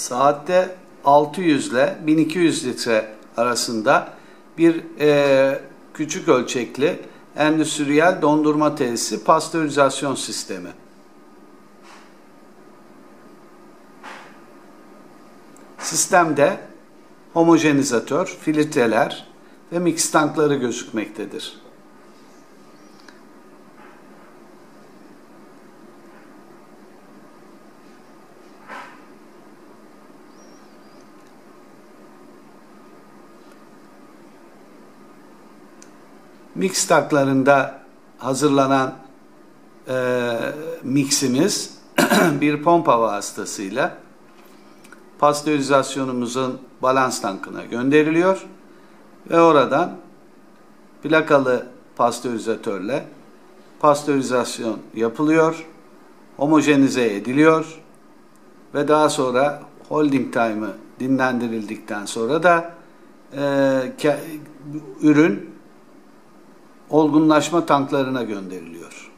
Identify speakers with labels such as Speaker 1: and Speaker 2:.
Speaker 1: saatte 600 ile 1200 litre arasında bir e, küçük ölçekli endüstriyel dondurma tesisi pastörizasyon sistemi. Sistemde homojenizatör, filtreler ve mix tankları gözükmektedir. Mix tanklarında hazırlanan e, miximiz bir pompa vasıtasıyla pastörizasyonumuzun balans tankına gönderiliyor ve oradan plakalı pastörizatörle pastörizasyon yapılıyor, homojenize ediliyor ve daha sonra holding time'ı dinlendirildikten sonra da e, ürün olgunlaşma tanklarına gönderiliyor.